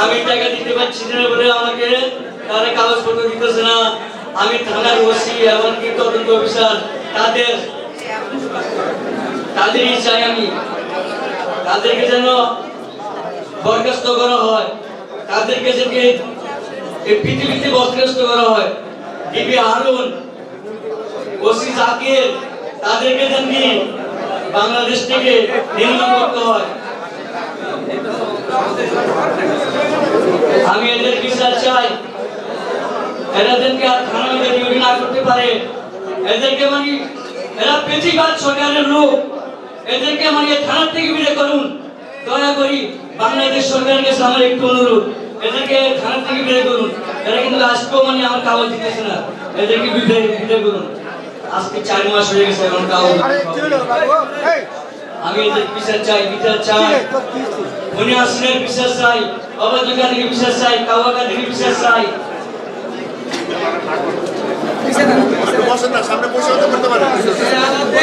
আমি টাকা দিতে পারছি না বলে আমাকে তারা কাগজপত্র দিতেছে না। আমি থানার ওসি এমনকি তদন্ত অফিসার, তাদের তাদেরই চাই আমি। তাদেরকে যেন বরখাস্ত করা হয়। তাদেরকে যেন এই পৃথিবীতে বরখাস্ত করা হয়। ডিবি হারুন, ওসি জাকির, তাদেরকে যেন বাংলাদেশ থেকে নির্মূল করতে হয়। আমি এদের বিচার চাই। এরা আর থানা মধ্যে ডিউটি না করতে পারে। এদেরকে মানে এরা পেছিবাদ সরকারের লোক। এদেরকে মানে থানার থেকে বিলে করুন। দয়া করি বাংলাদেশ সরকারের কাছে আমার একটু অনুরোধ। এদেরকে থানার থেকে বিলে করুন। এরা কিন্তু আজকেও মানে আমার কাগজ দিতেছে না। এদেরকে বিলে বিলে করুন। আজকে চার মাস হয়ে গেছে এখন কাগজ আমি এদের বিচার চাই বিচার চাই। রে তোর কি হচ্ছে? মনি আসনের বিশ্বাস চাই অবাধিকার থেকে বিশ্বাস চাই